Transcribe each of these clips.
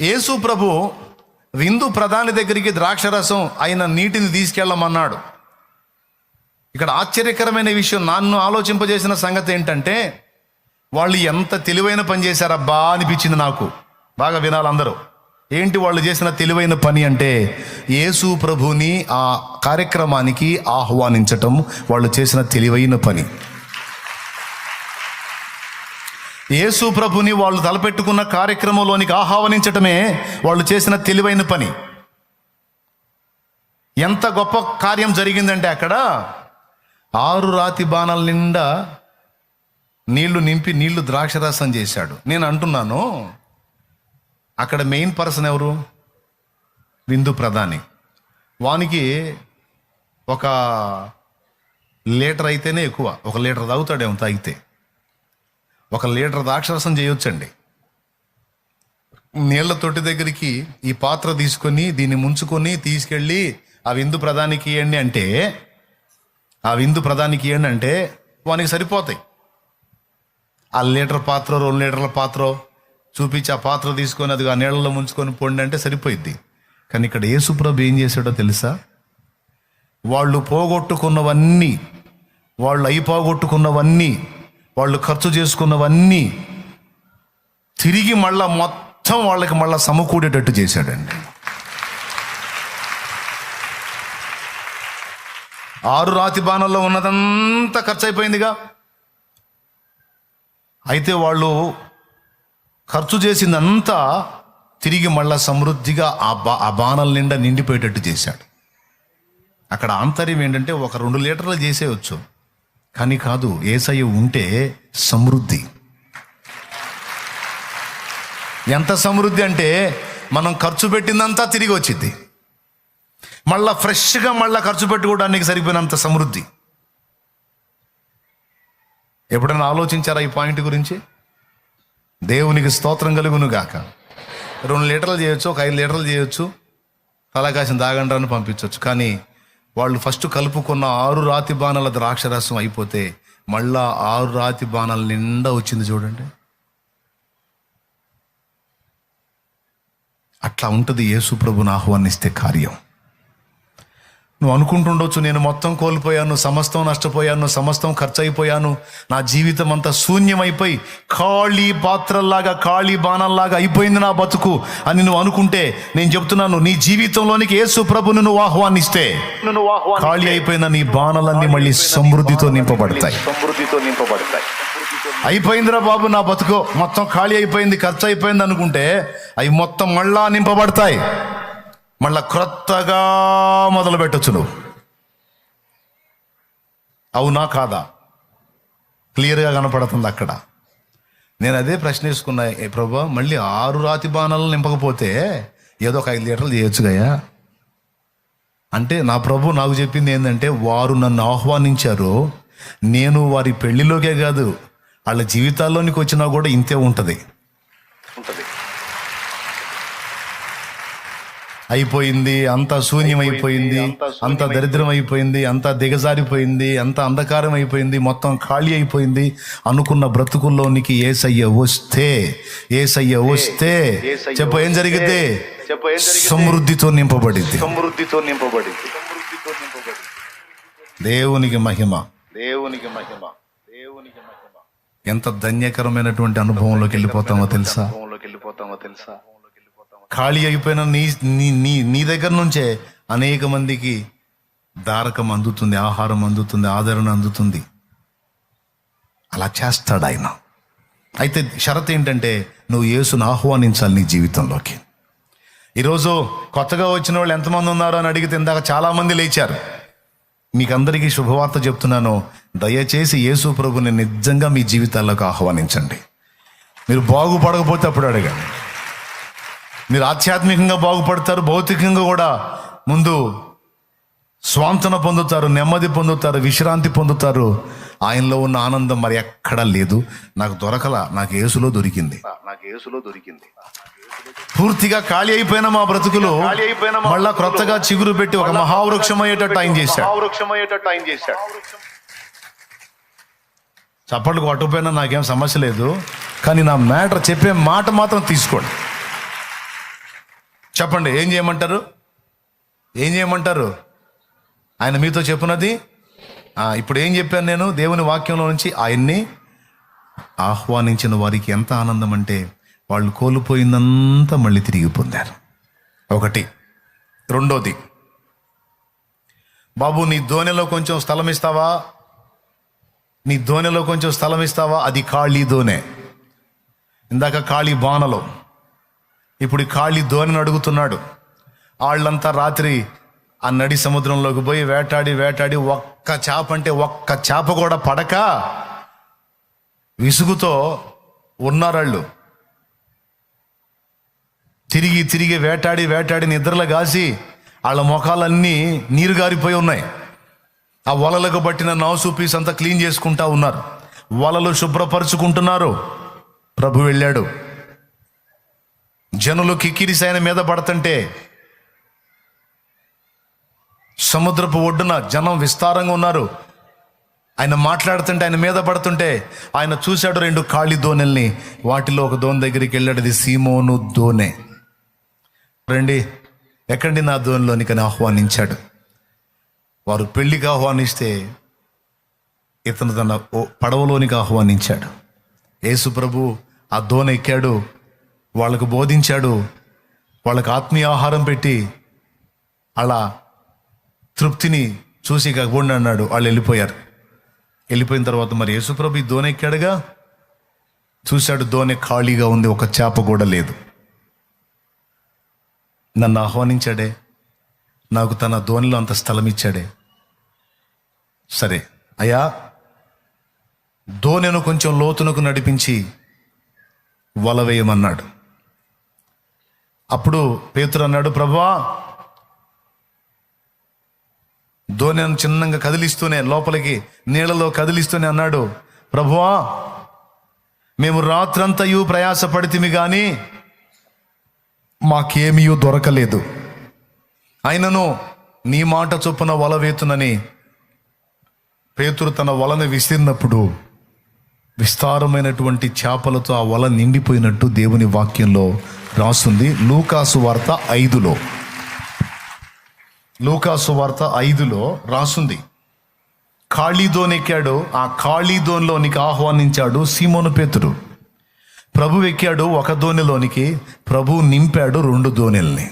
యేసు ప్రభు విందు ప్రధాని దగ్గరికి ద్రాక్షరసం అయిన నీటిని తీసుకెళ్ళమన్నాడు. ఇక్కడ ఆశ్చర్యకరమైన విషయం నన్ను ఆలోచింపజేసిన సంగతి ఏంటంటే వాళ్ళు ఎంత తెలివైన పని చేశారబ్బా అనిపించింది నాకు. బాగా వినాలి అందరూ. ఏంటి వాళ్ళు చేసిన తెలివైన పని అంటే యేసు ప్రభుని ఆ కార్యక్రమానికి ఆహ్వానించటం వాళ్ళు చేసిన తెలివైన పని. యేసు ప్రభుని వాళ్ళు తలపెట్టుకున్న కార్యక్రమంలోనికి ఆహ్వానించటమే వాళ్ళు చేసిన తెలివైన పని. ఎంత గొప్ప కార్యం జరిగిందంటే అక్కడ ఆరు రాతి బాణాల నిండా నీళ్ళు నింపి నీళ్ళు ద్రాక్షరసం చేశాడు. నేను అంటున్నాను అక్కడ మెయిన్ పర్సన్ ఎవరు? విందు ప్రధాని. వానికి ఒక లీటర్ అయితేనే ఎక్కువ ఒక లీటర్ తాగుతాడేమో తాగితే. ఒక లీటర్ ద్రాక్షరసం చేయొచ్చండి. నీళ్ళ తొట్టి దగ్గరికి ఈ పాత్ర తీసుకొని దీన్ని ముంచుకొని తీసుకెళ్ళి ఆ విందు ప్రధానికి ఇవ్వండి అంటే ఆ విందు ప్రధానికి ఇవ్వండి అంటే వానికి సరిపోతాయి. ఆ లీటర్ పాత్ర రెండు లీటర్ల పాత్ర చూపించి ఆ పాత్ర తీసుకొని అది ఆ నీళ్ళలో ముంచుకొని పొండి అంటే సరిపోయిద్ది. కానీ ఇక్కడ యేసుప్రభు ఏం చేశాడో తెలుసా? వాళ్ళు పోగొట్టుకున్నవన్నీ వాళ్ళు అయి పోగొట్టుకున్నవన్నీ వాళ్ళు ఖర్చు చేసుకున్నవన్నీ తిరిగి మళ్ళా మొత్తం వాళ్ళకి మళ్ళా సమకూడేటట్టు చేశాడండి. ఆరు రాతి బాణంలో ఉన్నదంతా ఖర్చు అయిపోయిందిగా అయితే వాళ్ళు ఖర్చు చేసిందంతా తిరిగి మళ్ళా సమృద్ధిగా ఆ బా ఆ బాణల నిండా నిండిపోయేటట్టు చేశాడు. అక్కడ ఆంతర్యం ఏంటంటే ఒక రెండు లీటర్లు చేసేయచ్చు. కానీ కాదు ఏసయ్య ఉంటే సమృద్ధి. ఎంత సమృద్ధి అంటే మనం ఖర్చు పెట్టిందంతా తిరిగి వచ్చింది మళ్ళా ఫ్రెష్గా మళ్ళా ఖర్చు పెట్టుకోవడానికి సరిపోయినంత సమృద్ధి. ఎప్పుడైనా ఆలోచించారా ఈ పాయింట్ గురించి? దేవునికి స్తోత్రం కలుగును గాక. రెండు లీటర్లు చేయొచ్చు ఒక ఐదు లీటర్లు చేయొచ్చు. తలకాసిన దాగండ్రాన్ని పంపించవచ్చు కానీ వాళ్ళు ఫస్ట్ కలుపుకున్న ఆరు రాతి బాణాల ద్రాక్షరసం అయిపోతే మళ్ళా ఆరు రాతి బాణాల నిండా వచ్చింది చూడండి. అట్లా ఉంటుంది యేసుప్రభుని ఆహ్వానిస్తే కార్యం. నువ్వు అనుకుంటుండొచ్చు నేను మొత్తం కోల్పోయాను సమస్తం నష్టపోయాను సమస్తం ఖర్చు అయిపోయాను నా జీవితం అంతా శూన్యమైపోయి ఖాళీ పాత్రల్లాగా ఖాళీ బాణంలాగా అయిపోయింది నా బతుకు అని నువ్వు అనుకుంటే నేను చెప్తున్నాను నీ జీవితంలోనికి యేసు ప్రభుని నువ్వు ఆహ్వానిస్తే ఖాళీ అయిపోయిన నీ బాణలన్నీ మళ్ళీ సమృద్ధితో నింపబడతాయి. సమృద్ధితో నింపబడతాయి. అయిపోయిందిరా బాబు నా బతుకు మొత్తం ఖాళీ అయిపోయింది ఖర్చు అయిపోయింది అనుకుంటే అవి మొత్తం మళ్ళా నింపబడతాయి. మళ్ళా క్రొత్తగా మొదలు పెట్టచ్చు నువ్వు. అవునా కాదా? క్లియర్గా కనపడుతుంది అక్కడ. నేను అదే ప్రశ్న వేసుకున్నా ఏ ప్రభా మళ్ళీ ఆరు రాతి బాణాలను నింపకపోతే ఏదో ఒక ఐదు లీటర్లు చేయొచ్చు గయా అంటే నా ప్రభు నాకు చెప్పింది ఏంటంటే వారు నన్ను ఆహ్వానించారు. నేను వారి పెళ్ళిలోకే కాదు వాళ్ళ జీవితాల్లోనికి వచ్చినా కూడా ఇంతే ఉంటుంది. అయిపోయింది అంత శూన్యం అయిపోయింది అంత దరిద్రం అయిపోయింది అంత దిగజారిపోయింది అంత అంధకారం అయిపోయింది మొత్తం ఖాళీ అయిపోయింది అనుకున్న బ్రతుకుల్లోనికి ఏసయ్య వస్తే ఏసయ్య వస్తే చెప్పు ఏం జరిగితే? సమృద్ధితో నింపబడింది సమృద్ధితో నింపబడింది దేవునికి మహిమ. దేవునికి మహిమ. దేవునికి మహిమ. ఎంత ధన్యకరమైనటువంటి అనుభవంలోకి వెళ్ళిపోతామో తెలుసా? భూమిలోకి వెళ్ళిపోతామో తెలుసా? ఖాళీ అయిపోయిన నీ నీ నీ నీ దగ్గర నుంచే అనేక మందికి దారకం అందుతుంది ఆహారం అందుతుంది ఆదరణ అందుతుంది. అలా చేస్తాడు ఆయన. అయితే షరత్ ఏంటంటే నువ్వు యేసును ఆహ్వానించాలి నీ జీవితంలోకి. ఈరోజు కొత్తగా వచ్చిన వాళ్ళు ఎంతమంది ఉన్నారో అని అడిగితే ఇందాక చాలామంది లేచారు. మీకు అందరికీ శుభవార్త చెప్తున్నాను. దయచేసి యేసు ప్రభుని నిజంగా మీ జీవితాల్లోకి ఆహ్వానించండి. మీరు బాగుపడకపోతే అప్పుడు అడగండి. మీరు ఆధ్యాత్మికంగా బాగుపడతారు భౌతికంగా కూడా ముందు స్వాంతన పొందుతారు నెమ్మది పొందుతారు విశ్రాంతి పొందుతారు. ఆయనలో ఉన్న ఆనందం మరి ఎక్కడా లేదు. నాకు దొరకల నాకు యేసులో దొరికింది. నాకు యేసులో దొరికింది. పూర్తిగా ఖాళీ అయిపోయిన మా బ్రతుకులు ఖాళీ అయిపోయిన మళ్ళా క్రొత్తగా చిగురు పెట్టి ఒక మహావృక్షం అయ్యేటట్టు ఆయన చేశాడు. వృక్షం అయ్యేటట్టు ఆయన చేశాడు. చప్పట్లు కొట్టకపోయినా నాకేం సమస్య లేదు. కానీ నా మ్యాటర్ చెప్పే మాట మాత్రం తీసుకోండి. చెప్పండి ఏం చేయమంటారు? ఏం చేయమంటారు? ఆయన మీతో చెప్పినది? ఇప్పుడు ఏం చెప్పాను నేను? దేవుని వాక్యంలో నుంచి ఆయన్ని ఆహ్వానించిన వారికి ఎంత ఆనందం అంటే వాళ్ళు కోల్పోయిందంతా మళ్ళీ తిరిగి పొందారు. ఒకటి. రెండోది. బాబు నీ ధోనిలో కొంచెం స్థలం ఇస్తావా? నీ ధోనిలో కొంచెం స్థలం ఇస్తావా? అది ఖాళీ దోనె ఇందాక ఖాళీ బాణలో. ఇప్పుడు ఖాళీ ధోనిని అడుగుతున్నాడు. వాళ్ళంతా రాత్రి ఆ నడి సముద్రంలోకి పోయి వేటాడి వేటాడి ఒక్క చేప అంటే ఒక్క చేప కూడా పడక విసుగుతో ఉన్నారాళ్ళు. తిరిగి తిరిగి వేటాడి వేటాడి నిద్రలు కాసి వాళ్ళ ముఖాలన్నీ నీరు గారిపోయి ఉన్నాయి. ఆ వలలకు పట్టిన నౌసు పీస్ అంతా క్లీన్ చేసుకుంటా ఉన్నారు. వలలు శుభ్రపరుచుకుంటున్నారు. ప్రభు వెళ్ళాడు. జనులు కిక్కిరిసి ఆయన మీద పడుతుంటే సముద్రపు ఒడ్డున జనం విస్తారంగా ఉన్నారు. ఆయన మాట్లాడుతుంటే ఆయన మీద పడుతుంటే ఆయన చూశాడు రెండు ఖాళీ దోనెల్ని వాటిలో ఒక దోణి దగ్గరికి వెళ్ళాడు అది సీమోను దోనె రండి ఎక్కడి నా దోనిలోనికి ఆహ్వానించాడు. వారు పెళ్ళికి ఆహ్వానిస్తే ఇతను తన పడవలోనికి ఆహ్వానించాడు. యేసు ప్రభు ఆ దోణ ఎక్కాడు. వాళ్ళకు బోధించాడు. వాళ్ళకు ఆత్మీయ ఆహారం పెట్టి అలా తృప్తిని చూసి కగ్గొండి అన్నాడు. వాళ్ళు వెళ్ళిపోయారు. వెళ్ళిపోయిన తర్వాత మరి యేసుప్రభు ఈ దోణి ఎక్కాడుగా? చూశాడు దోణి ఖాళీగా ఉంది. ఒక చేప కూడా లేదు. నన్ను ఆహ్వానించాడే. నాకు తన దోణిలో అంత స్థలం ఇచ్చాడే. సరే అయ్యా దోణెను కొంచెం లోతునకు నడిపించి వల వేయమన్నాడు. అప్పుడు పేతురు అన్నాడు ప్రభా ధోనిను చిన్నంగా కదిలిస్తూనే లోపలికి నీళ్ళలో కదిలిస్తూనే అన్నాడు ప్రభువా మేము రాత్రంతయు ప్రయాసపడితిమి కానీ మాకేమీ దొరకలేదు. అయినను నీ మాట చొప్పున వల వేతునని పేతురు తన వలను విసిరినప్పుడు విస్తారమైనటువంటి చేపలతో ఆ వల నిండిపోయినట్టు దేవుని వాక్యంలో రాస్తుంది. లూకాసు వార్త ఐదులో. లూకాసు వార్త ఐదులో రాసుంది ఖాళీదోన్ ఎక్కాడు ఆ ఖాళీదోన్లోనికి ఆహ్వానించాడు సీమోను పేతుడు ప్రభు ఎక్కాడు ఒక దోణిలోనికి ప్రభు నింపాడు రెండు దోణెల్ని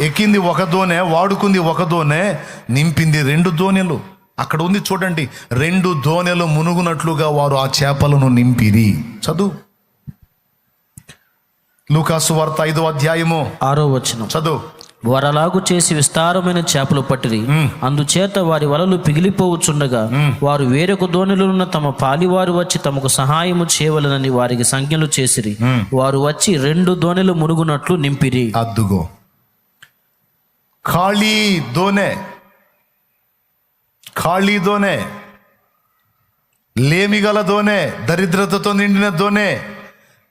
ఎక్కింది ఒక దోణె వాడుకుంది ఒక దోణె నింపింది రెండు దోణెలు అక్కడ ఉంది చూడండి రెండు దోణెలు మునుగునట్లుగా వారు ఆ చేపలను నింపిరి. చదువు. లూకాసు వార్త ఐదో అధ్యాయము. ఆరో వచనం. చదువు. వారలాగు చేసి విస్తారమైన చేపలు పట్టిరి. అందుచేత వారి వలలు పిగిలిపోవచ్చుండగా వారు వేరొక దోణిలో ఉన్న తమ పాలివారు వచ్చి తమకు సహాయము చేయవలనని వారికి సంజ్ఞలు చేసిరి. వారు వచ్చి రెండు దోణిలు మునుగునట్లు నింపిరి. అద్దుగో. ఖాళీ దోనె ఖాళీతోనే దోనె లేమిగల దరిద్రతతో నిండిన దోనే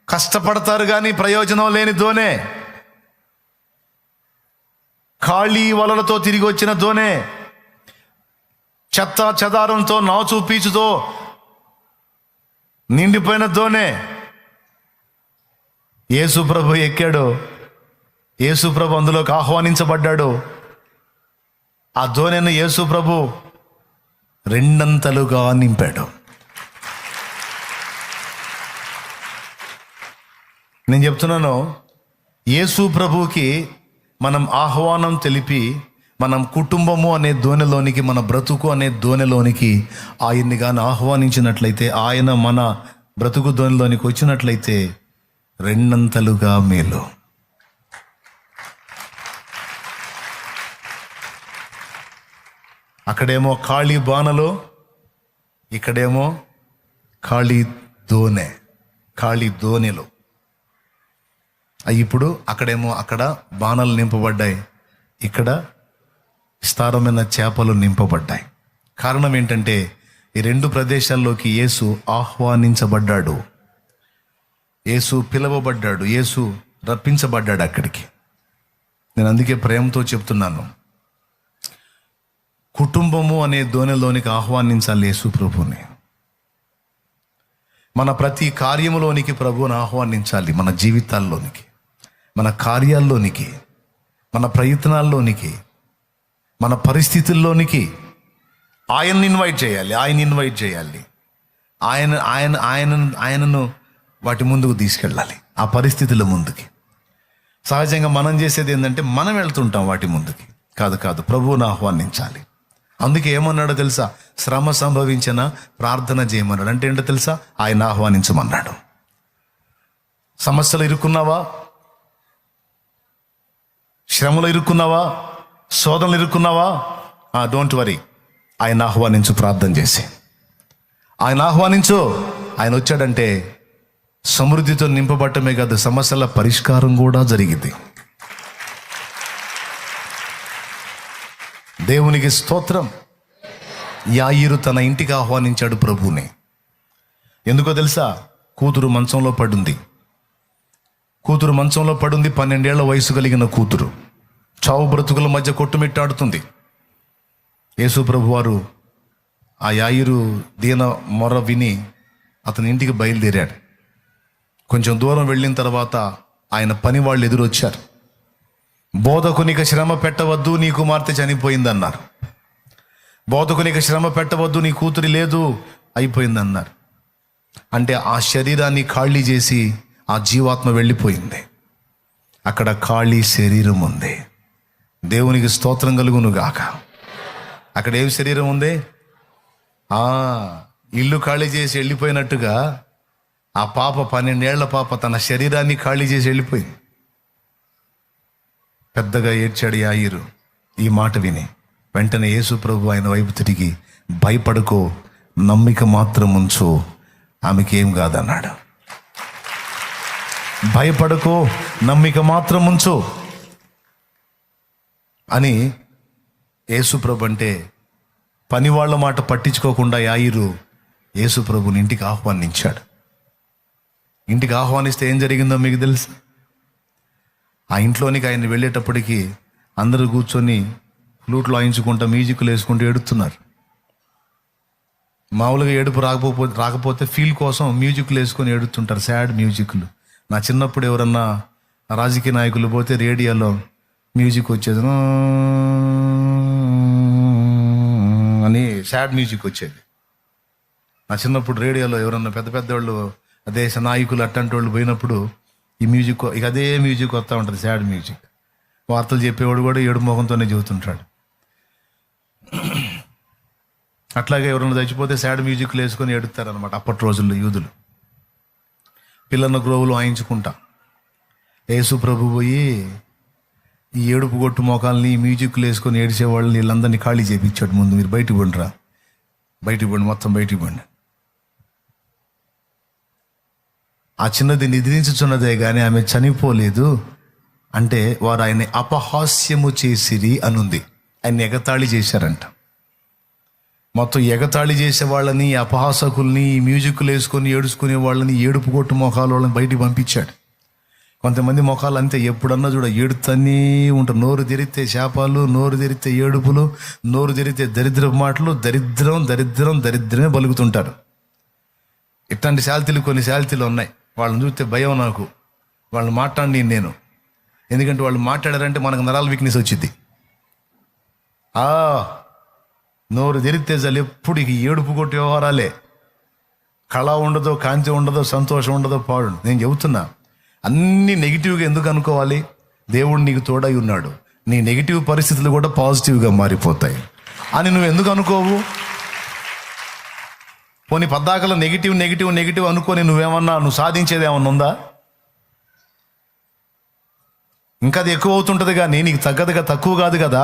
కష్టపడతారు కానీ ప్రయోజనం లేని దోనే ఖాళీ వలలతో తిరిగి వచ్చిన దోనే చెత్త చెదారంతో నాచు పీచుతో నిండిపోయిన దోనే. యేసుప్రభు ఎక్కాడు. యేసుప్రభు అందులోకి ఆహ్వానించబడ్డాడు. ఆ దోనెను యేసుప్రభు రెండంతలుగా నింపాడు నేను చెప్తున్నాను యేసు ప్రభువుకి మనం ఆహ్వానం తెలిపి మనం కుటుంబము అనే దోణిలోనికి మన బ్రతుకు అనే దోణిలోనికి ఆయన్ని కానీ ఆహ్వానించినట్లయితే ఆయన మన బ్రతుకు దోణిలోనికి వచ్చినట్లయితే రెండంతలుగా మేలు. అక్కడేమో ఖాళీ బాణలు ఇక్కడేమో ఖాళీ దోనె ఖాళీ దోనెలు ఇప్పుడు అక్కడేమో అక్కడ బాణలు నింపబడ్డాయి. ఇక్కడ విస్తారమైన చేపలు నింపబడ్డాయి. కారణం ఏంటంటే ఈ రెండు ప్రదేశాల్లోకి యేసు ఆహ్వానించబడ్డాడు. యేసు పిలవబడ్డాడు. యేసు రప్పించబడ్డాడు అక్కడికి. నేను అందుకే ప్రేమతో చెప్తున్నాను. కుటుంబము అనే దోణిలోనికి ఆహ్వానించాలి యేసు ప్రభుని మన ప్రతి కార్యములోనికి ప్రభువుని ఆహ్వానించాలి మన జీవితాల్లోనికి మన కార్యాల్లోనికి మన ప్రయత్నాల్లోనికి మన పరిస్థితుల్లోనికి ఆయన్ని ఇన్వైట్ చేయాలి ఆయన ఇన్వైట్ చేయాలి. ఆయన ఆయన ఆయన ఆయనను వాటి ముందుకు తీసుకెళ్ళాలి ఆ పరిస్థితుల ముందుకి. సహజంగా మనం చేసేది ఏంటంటే మనం వెళ్తుంటాం వాటి ముందుకి. కాదు కాదు ప్రభువును ఆహ్వానించాలి. అందుకే ఏమన్నాడో తెలుసా? శ్రమ సంభవించిన ప్రార్థన చేయమన్నాడు. అంటే ఏంటో తెలుసా? ఆయన ఆహ్వానించమన్నాడు. సమస్యలు ఇరుక్కున్నావా? శ్రమలు ఇరుక్కున్నావా? శోధనలు ఇరుక్కున్నావా? డోంట్ వరీ ఆయన ఆహ్వానించు ప్రార్థన చేసి. ఆయన ఆహ్వానించు. ఆయన వచ్చాడంటే సమృద్ధితో నింపబట్టమే కాదు సమస్యల పరిష్కారం కూడా జరిగింది. దేవునికి స్తోత్రం. యాయిరు తన ఇంటికి ఆహ్వానించాడు ప్రభువుని. ఎందుకో తెలుసా? కూతురు మంచంలో పడుంది. కూతురు మంచంలో పడుంది పన్నెండేళ్ళ వయసు కలిగిన కూతురు. చావు బ్రతుకుల మధ్య కొట్టుమిట్టాడుతుంది. యేసు ప్రభు వారు ఆ యాయిరు దీన మొర విని అతని ఇంటికి బయలుదేరాడు. కొంచెం దూరం వెళ్ళిన తర్వాత ఆయన పని వాళ్ళు ఎదురొచ్చారు. బోధకునికి శ్రమ పెట్టవద్దు నీ కుమార్తె చనిపోయిందన్నారు. బోధకునికి శ్రమ పెట్టవద్దు నీ కూతురి లేదు అయిపోయిందన్నారు. అంటే ఆ శరీరాన్ని ఖాళీ చేసి ఆ జీవాత్మ వెళ్ళిపోయింది. అక్కడ ఖాళీ శరీరం ఉంది. దేవునికి స్తోత్రం కలుగును గాక అక్కడ ఏం శరీరం ఉంది? ఆ ఇల్లు ఖాళీ చేసి వెళ్ళిపోయినట్టుగా ఆ పాప పన్నెండేళ్ళ పాప తన శరీరాన్ని ఖాళీ చేసి వెళ్ళిపోయింది. పెద్దగా ఏడ్చాడు యాయిరు. ఈ మాట విని వెంటనే యేసు ప్రభు ఆయన వైపు తిరిగి భయపడుకో నమ్మిక మాత్రం ఉంచు ఆమెకేం కాదన్నాడు. భయపడుకో నమ్మిక మాత్రం ఉంచు అని యేసుప్రభు అంటే పని వాళ్ళ మాట పట్టించుకోకుండా యాయిరు యేసుప్రభుని ఇంటికి ఆహ్వానించాడు. ఇంటికి ఆహ్వానిస్తే ఏం జరిగిందో మీకు తెలుసు? ఆ ఇంట్లోనికి ఆయన వెళ్ళేటప్పటికి అందరూ కూర్చొని ఫ్లూట్లు వాయించుకుంటా మ్యూజిక్లు వేసుకుంటూ ఏడుతున్నారు. మామూలుగా ఏడుపు రాకపోతే రాకపోతే ఫీల్ కోసం మ్యూజిక్లు వేసుకొని ఏడుతుంటారు సాడ్ మ్యూజిక్లు. నా చిన్నప్పుడు ఎవరన్నా రాజకీయ నాయకులు పోతే రేడియోలో మ్యూజిక్ వచ్చేది అని సాడ్ మ్యూజిక్ వచ్చేది. నా చిన్నప్పుడు రేడియోలో ఎవరన్నా పెద్ద పెద్ద వాళ్ళు దేశ నాయకులు అట్టంటి వాళ్ళు పోయినప్పుడు ఈ మ్యూజిక్ ఇక అదే మ్యూజిక్ వస్తూ ఉంటుంది సాడ్ మ్యూజిక్. వార్తలు చెప్పేవాడు కూడా ఏడు మొహంతోనే చెబుతుంటాడు. అట్లాగే ఎవరైనా చచ్చిపోతే సాడ్ మ్యూజిక్లు వేసుకొని ఏడుతారనమాట అప్పటి రోజుల్లో యూదులు. పిల్లల గ్రోవులు వాయించుకుంటా యేసు ప్రభు పోయి ఈ ఏడుపు కొట్టు మోకాల్ని మ్యూజిక్లు వేసుకొని ఏడిచే వాళ్ళని వీళ్ళందరినీ ఖాళీ చేయించాడు ముందు మీరు బయటికి పండిరా. బయటికి పండి మొత్తం బయటికి పండి. ఆ చిన్నది నిద్రించుచున్నదే కానీ ఆమె చనిపోలేదు అంటే వారు ఆయన్ని అపహాస్యము చేసిరి అనుంది. ఆయన ఎగతాళి చేశారంట. మొత్తం ఎగతాళి చేసే వాళ్ళని అపహాసకుల్ని మ్యూజిక్లు వేసుకొని ఏడుచుకునే వాళ్ళని ఏడుపు కొట్టు మొఖాలు వాళ్ళని బయటికి పంపించాడు. కొంతమంది మొఖాలు అంతే ఎప్పుడన్నా చూడ ఏడుతూనే ఉంటారు. నోరు తెరిస్తే శాపాలు నోరు తెరిస్తే ఏడుపులు నోరు తెరిస్తే దరిద్ర మాటలు దరిద్రం దరిద్రం దరిద్రమే బలుగుతుంటారు. ఇట్లాంటి శాల్తీలు కొన్ని శాల్తీలు ఉన్నాయి. వాళ్ళని చూస్తే భయం నాకు. వాళ్ళని మాట్లాడి నేను ఎందుకంటే వాళ్ళు మాట్లాడారంటే మనకు నరాల వీక్నెస్ వచ్చింది ఆ నోరు తెరిస్తే చాలు ఎప్పుడు ఇక ఏడుపు కొట్టి వ్యవహారాలే. కళ ఉండదు కాంతి ఉండదో సంతోషం ఉండదో పాడు. నేను చెబుతున్నా అన్ని నెగిటివ్గా ఎందుకు అనుకోవాలి? దేవుడు నీకు తోడై ఉన్నాడు. నీ నెగిటివ్ పరిస్థితులు కూడా పాజిటివ్గా మారిపోతాయి. అని నువ్వు ఎందుకు అనుకోవు? పోనీ పద్దాకలో నెగిటివ్ నెగిటివ్ నెగిటివ్ అనుకొని నువ్వేమన్నా నువ్వు సాధించేది ఏమన్నా ఉందా? ఇంకా అది ఎక్కువ అవుతుంటుంది కానీ నీకు తగ్గదుగా తక్కువ కాదు కదా.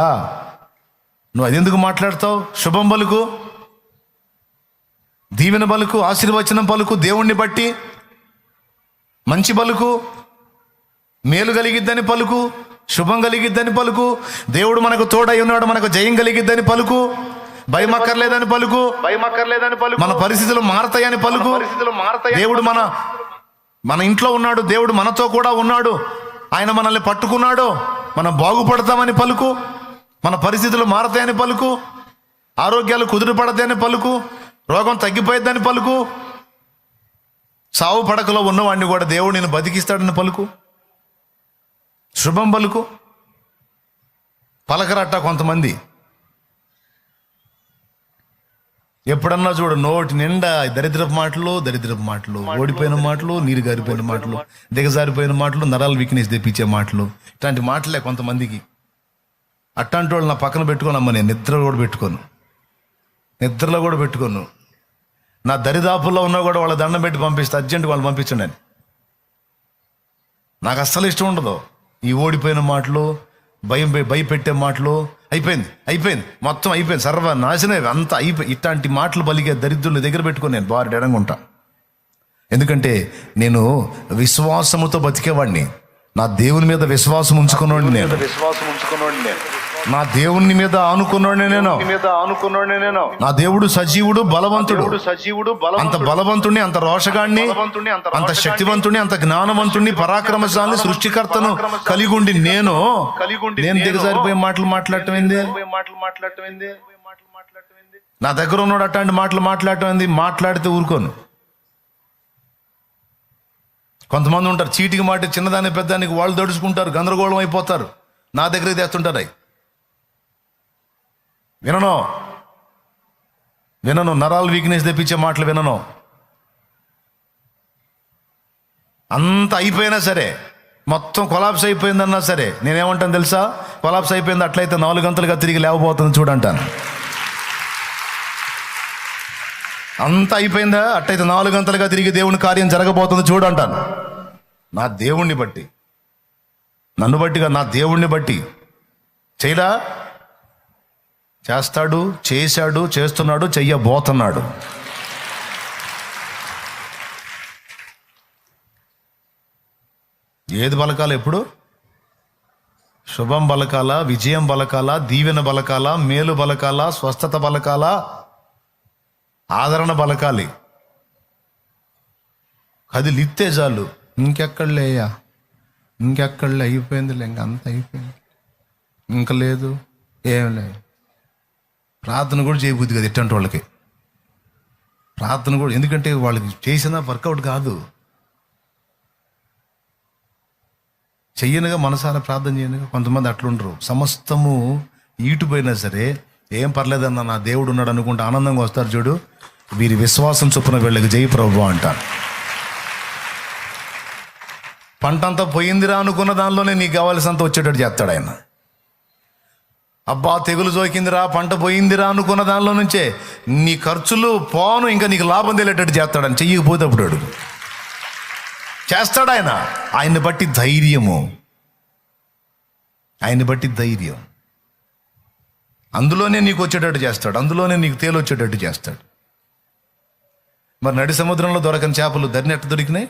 నువ్వు అది ఎందుకు మాట్లాడతావు? శుభం పలుకు దీవెన బలుకు ఆశీర్వచనం పలుకు దేవుణ్ణి బట్టి మంచి పలుకు మేలు కలిగిద్దని పలుకు శుభం కలిగిద్దని పలుకు దేవుడు మనకు తోడై ఉన్నాడు మనకు జయం కలిగిద్దని పలుకు భయం అక్కర్లేదని పలుకు. భయం అక్కర్లేదని పలుకు. మన పరిస్థితులు మారతాయని పలుకు. పరిస్థితులు మారతాయి దేవుడు మన మన ఇంట్లో ఉన్నాడు. దేవుడు మనతో కూడా ఉన్నాడు. ఆయన మనల్ని పట్టుకున్నాడు. మనం బాగుపడతామని పలుకు. మన పరిస్థితులు మారతాయని పలుకు. ఆరోగ్యాలు కుదురుపడతాయని పలుకు. రోగం తగ్గిపోయిద్దని పలుకు. సావు పడకలో ఉన్నవాడిని కూడా దేవుడు నేను బతికిస్తాడని పలుకు. శుభం పలుకు. పలకరట్ట కొంతమంది ఎప్పుడన్నా చూడు నోటి నిండా దరిద్రపు మాటలు దరిద్రపు మాటలు ఓడిపోయిన మాటలు నీరు గారిపోయిన మాటలు దిగజారిపోయిన మాటలు నరాలు వీక్నెస్ తెప్పించే మాటలు. ఇట్లాంటి మాటలే కొంతమందికి. అట్లాంటి వాళ్ళు నా పక్కన పెట్టుకోను అమ్మ నేను నిద్ర కూడా పెట్టుకోను. నిద్రలో కూడా పెట్టుకోను. నా దరిదాపుల్లో ఉన్నా కూడా వాళ్ళ దండం పెట్టి పంపిస్తే అర్జెంట్ వాళ్ళు పంపించండి అని. నాకు అస్సలు ఇష్టం ఉండదు. ఈ ఓడిపోయిన మాటలు భయం భయపెట్టే మాటలు అయిపోయింది అయిపోయింది. మొత్తం అయిపోయింది. సర్వ నాశనం అంతా అయిపోయి ఇట్లాంటి మాటలు పలికే దరిద్రుల దగ్గర పెట్టుకొని నేను బాగా ఉంటా ఎందుకంటే నేను విశ్వాసముతో బతికేవాడిని నా దేవుని మీద విశ్వాసం ఉంచుకున్నాడు నేను. విశ్వాసం ఉంచుకున్నాడు నేను. నా దేవుని మీద ఆనుకున్నవాడిని నేను. నీ మీద ఆనుకున్నాడు నేను. నా దేవుడు సజీవుడు బలవంతుడు. సజీవుడు అంత బలవంతుణ్ణి అంత రోషగాణ్ణి బలవంతుణ్ణి, అంత శక్తివంతుణ్ణి అంత జ్ఞానవంతుణ్ణి పరాక్రమశాలిని సృష్టికర్తను కలిగి ఉండి నేను. కలిగుండి నేను నేను దిగజారిపోయే మాటలు మాట్లాడటం ఏంది మాటలు మాట్లాడటం ఏంది నా దగ్గర ఉన్నాడు అట్లాంటి మాటలు మాట్లాడటం ఏంది మాట్లాడితే ఊరుకోను. కొంతమంది ఉంటారు చీటికి మాట చిన్నదాన్ని పెద్దానికి వాళ్ళు దడుచుకుంటారు గందరగోళం అయిపోతారు. నా దగ్గర తెస్తుంటారు అవి వినను. వినను. నరాలు వీక్నెస్ తెప్పించే మాటలు వినను. అంత అయిపోయినా సరే మొత్తం కొలాప్స్ అయిపోయిందన్నా సరే నేనేమంటాను తెలుసా? కొలాప్స్ అయిపోయింది అట్లయితే నాలుగు గంటలుగా తిరిగి లేవబోతుంది చూడంటాను. అంత అయిపోయిందా? అట్టయితే నాలుగు గంటలుగా తిరిగి దేవుని కార్యం జరగబోతుంది చూడంటాను. నా దేవుణ్ణి బట్టి నన్ను బట్టిగా నా దేవుణ్ణి బట్టి చేయరా? చేస్తాడు చేశాడు చేస్తున్నాడు చెయ్యబోతున్నాడు. ఏది బలకాల ఎప్పుడు? శుభం బలకాల విజయం బలకాల దీవెన బలకాల మేలు బలకాల స్వస్థత బలకాల ఆదరణ బలకాలి. అది లిత్తే చాలు. ఇంకెక్కడలేయ్యా? ఇంకెక్కడలే అయిపోయిందిలే ఇంకా అంత అయిపోయింది. ఇంక లేదు ఏం లేదు. ప్రార్థన కూడా చేయబుద్ది కదా ఇట్టంటి వాళ్ళకి. ప్రార్థన కూడా ఎందుకంటే వాళ్ళకి చేసిన వర్కౌట్ కాదు. చెయ్యనుగా మనసారా ప్రార్థన చేయనుగా కొంతమంది అట్లుండరు. సమస్తము ఈటుపోయినా సరే ఏం పర్లేదన్న నా దేవుడు ఉన్నాడు అనుకుంటే ఆనందంగా వస్తారు చూడు. వీరి విశ్వాసం చొప్పున వీళ్ళకి జై ప్రభు అంటారు. పంట అంతా పోయిందిరా అనుకున్న దానిలోనే నీకు కావాల్సినంత వచ్చేటట్టు చేస్తాడు ఆయన. అబ్బా తెగులు జోకిందిరా పంట పోయిందిరా అనుకున్న దానిలో నుంచే నీ ఖర్చులు పోను ఇంకా నీకు లాభం తెలియటట్టు చేస్తాడని చెయ్యకపోతే అప్పుడు అడుగు చేస్తాడు ఆయన. ఆయన్ని బట్టి ధైర్యము. ఆయన్ని బట్టి ధైర్యం. అందులోనే నీకు వచ్చేటట్టు చేస్తాడు. అందులోనే నీకు తేలొచ్చేటట్టు చేస్తాడు. మరి నడి సముద్రంలో దొరకని చేపలు ధరినట్టు దొరికినాయి?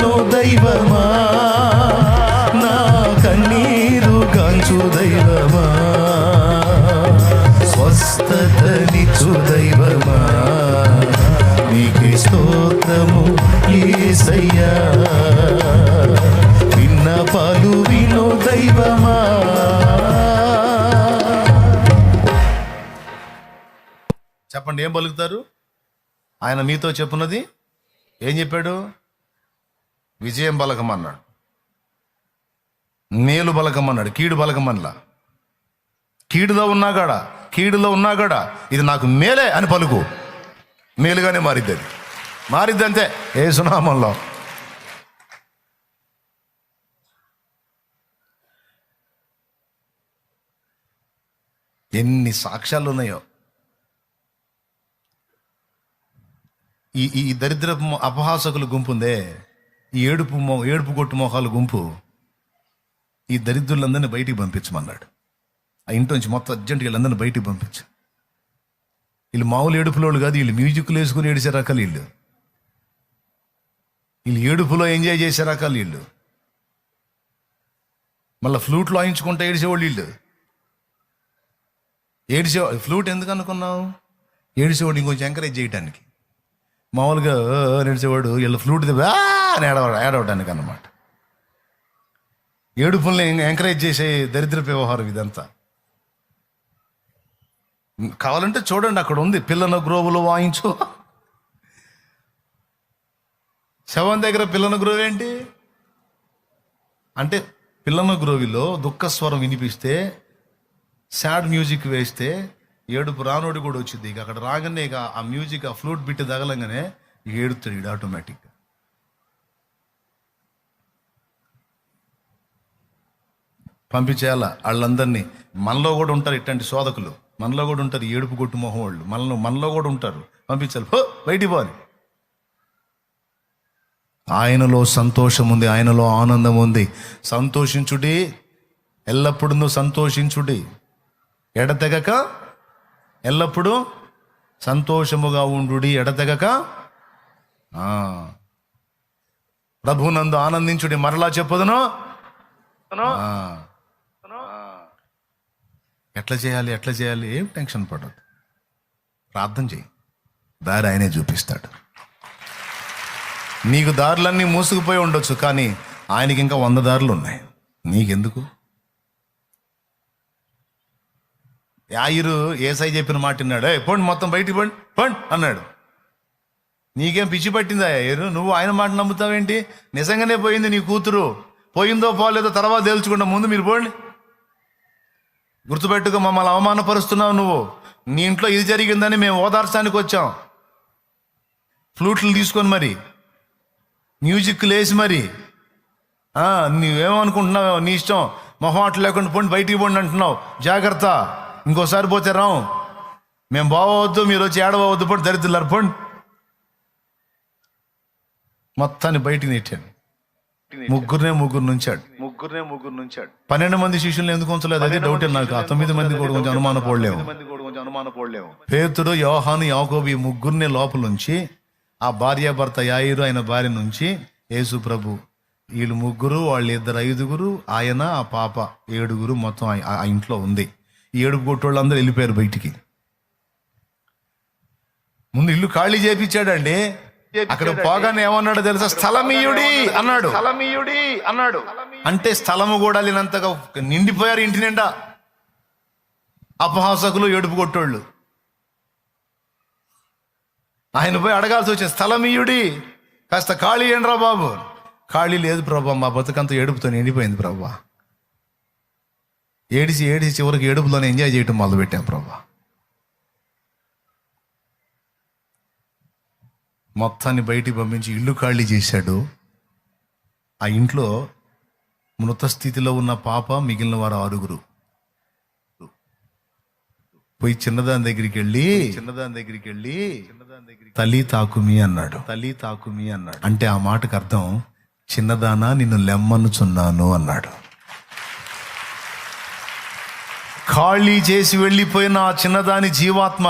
విన్నపాలు దైవమా? నా కన్నీరు గాంచు దైవమా? స్వస్థతనిచ్చు దైవమా? నీకే స్తోత్రము ఏసయ్యా. విన్నపాలు వినో దైవమా? చెప్పండి ఏం పలుకుతారు? ఆయన మీతో చెప్పున్నది? ఏం చెప్పాడు? విజయం బలకం అన్నాడు మేలు బలకం అన్నాడు కీడు బలకం కీడులో ఉన్నాగాడా? కీడులో ఉన్నాగాడా? ఇది నాకు మేలే అని పలుకు. మేలుగానే మారిద్ది అది మారిద్ది అంతే ఏ సునామంలో ఎన్ని సాక్ష్యాలు ఉన్నాయో ఈ ఈ దరిద్రపు అపహాసకులు అపహాసకుల గుంపు ఉందే ఈ ఏడుపు మొ ఏడుపు కొట్టు మొహాల గుంపు ఈ దరిద్రులందరినీ బయటికి పంపించమన్నాడు. ఆ ఇంటి నుంచి మొత్తం అర్జెంట్గా వీళ్ళందరినీ బయటికి పంపించు. వీళ్ళు మామూలు ఏడుపులోళ్ళు కాదు వీళ్ళు మ్యూజిక్లు వేసుకుని ఏడిసే రకాలు వీళ్ళు. వీళ్ళు ఏడుపులో ఎంజాయ్ చేసే రకాలు వీళ్ళు. మళ్ళీ ఫ్లూట్ లాయించుకుంటా ఏడిసేవాళ్ళు వీళ్ళు. ఏడిసే ఫ్లూట్ ఎందుకు అనుకున్నావు? ఏడిసేవాడు ఇంకొంచెం ఎంకరేజ్ చేయడానికి మామూలుగా నడిచేవాడు వీళ్ళు ఫ్లూట్ అని ఏడవ ఏడవడానికి అన్నమాట ఏడుపుల్ని ఎంకరేజ్ చేసే దరిద్ర వ్యవహారం ఇదంతా. కావాలంటే చూడండి అక్కడ ఉంది. పిల్లన గ్రోవులు వాయించు. శవం దగ్గర పిల్లన గ్రోవ్ ఏంటి? అంటే పిల్లన గ్రోవిలో దుఃఖ స్వరం వినిపిస్తే సాడ్ మ్యూజిక్ వేస్తే ఏడుపు రానోడు కూడా వచ్చింది. ఇక అక్కడ రాగానే ఇక ఆ మ్యూజిక్ ఆ ఫ్లూట్ బిట్ తగలంగానే ఇక ఏడుతాడు ఆటోమేటిక్ పంపించేయాల? వాళ్ళందరినీ. మనలో కూడా ఉంటారు ఇట్లాంటి శోధకులు. మనలో కూడా ఉంటారు ఏడుపు కొట్టు మొహం వాళ్ళు. మనలో మనలో కూడా ఉంటారు. పంపించాలి. హో బయటికి పోవాలి. ఆయనలో సంతోషం ఉంది ఆయనలో ఆనందం ఉంది. సంతోషించుడి. ఎల్లప్పుడూ సంతోషించుడి. ఎడతెగక ఎల్లప్పుడూ సంతోషముగా ఉండుడి ఎడతెగక. ప్రభునందు ఆనందించుడి మరలా చెప్పుదును. ఎట్లా చేయాలి ఎట్లా చేయాలి ఏం టెన్షన్ పడదు ప్రార్థన చేయి దారి ఆయనే చూపిస్తాడు. నీకు దారులన్నీ మూసుకుపోయి ఉండొచ్చు కానీ ఆయనకి ఇంకా వంద దారులు ఉన్నాయి నీకెందుకు? యాయిరు ఏసై చెప్పిన మాట విన్నాడు "ఏయ్, పోండి మొత్తం బయటికి పోండి పోండి అన్నాడు నీకేం పిచ్చి పట్టిందా యాయిరు నువ్వు ఆయన మాట నమ్ముతావేంటి నిజంగానే పోయింది నీ కూతురు పోయిందో పోలేదో తర్వాత తేల్చుకుంటా ముందు మీరు పోండి గుర్తుపెట్టుకో మమ్మల్ని అవమానపరుస్తున్నావు నువ్వు నీ ఇంట్లో ఇది జరిగిందని మేము ఓదార్చడానికి వచ్చాం ఫ్లూట్లు తీసుకొని మరి మ్యూజిక్ లేసి మరి నువ్వేమనుకుంటున్నావు నీ ఇష్టం మొహమాట లేకుండా పోండి బయటికి పోండి అంటున్నావు జాగ్రత్త ఇంకోసారి పోతే రాం మేము బావవద్దు మీరు వచ్చి ఏడవద్దు పోండి దరిద్రులారు పోండి. మొత్తాన్ని బయటికి నెట్టాను ముగ్గురునే ముగ్గురు నుంచాడు. ముగ్గురునే ముగ్గురు నుంచాడు. పన్నెండు మంది శిష్యులు ఎందుకు ఉంచలేదు? అదే డౌట్ నాకు? ఆ తొమ్మిది మంది కూడా కొంచెం కూడా కొంచెం అనుమానపడలేము పేతుడు యోహాను యాకోబు ఈ ముగ్గురిని లోపల నుంచి ఆ భార్యాభర్త యాయిరు ఆయన భార్య నుంచి యేసు ప్రభు వీళ్ళు ముగ్గురు వాళ్ళు ఇద్దరు ఐదుగురు ఆయన ఆ పాప ఏడుగురు మొత్తం ఆ- ఇంట్లో ఉంది. ఏడుపు కొట్టోళ్ళందరూ వెళ్ళిపోయారు బయటికి. ముందు ఇల్లు ఖాళీ చేపించాడండి అక్కడ పోగానే ఏమన్నాడు తెలుసా? స్థలమీయుడి అన్నాడు. స్థలమీయుడి అన్నాడు. అంటే స్థలము కూడా లేనంతగా నిండిపోయారు ఇంటి నిండా. అపహాసకులు ఏడుపు కొట్టోళ్ళు ఆయన పోయి అడగాల్సి వచ్చింది స్థలమీయుడి? కాస్త ఖాళీ ఏంట్రా బాబు? ఖాళీ లేదు ప్రభా మా బతుకంతా ఏడుపుతో నిండిపోయింది ప్రభా. ఏడిసి ఏడిసి చివరికి ఏడుపులోనే ఎంజాయ్ చేయటం మొదలుపెట్టాం ప్రభా. మొత్తాన్ని బయటికి పంపించి ఇల్లు ఖాళీ చేశాడు. ఆ ఇంట్లో మృత స్థితిలో ఉన్న పాప మిగిలిన వారు ఆరుగురు. పోయి చిన్నదాని దగ్గరికి వెళ్ళి చిన్నదాని దగ్గరికి వెళ్ళి చిన్నదాని దగ్గరికి తల్లి తాకుమి అన్నాడు తల్లి తాకుమి అన్నాడు. అంటే ఆ మాటకు అర్థం చిన్నదానా నిన్ను లెమ్మనుచున్నాను అన్నాడు. ఖాళీ చేసి వెళ్ళిపోయిన ఆ చిన్నదాని జీవాత్మ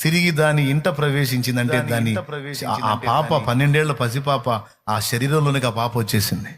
తిరిగి దాని ఇంట ప్రవేశించిందంటే దాని ఆ- ఆ పాప పన్నెండేళ్ళ పసిపాప ఆ శరీరంలోనికి ఆ పాప వచ్చేసింది.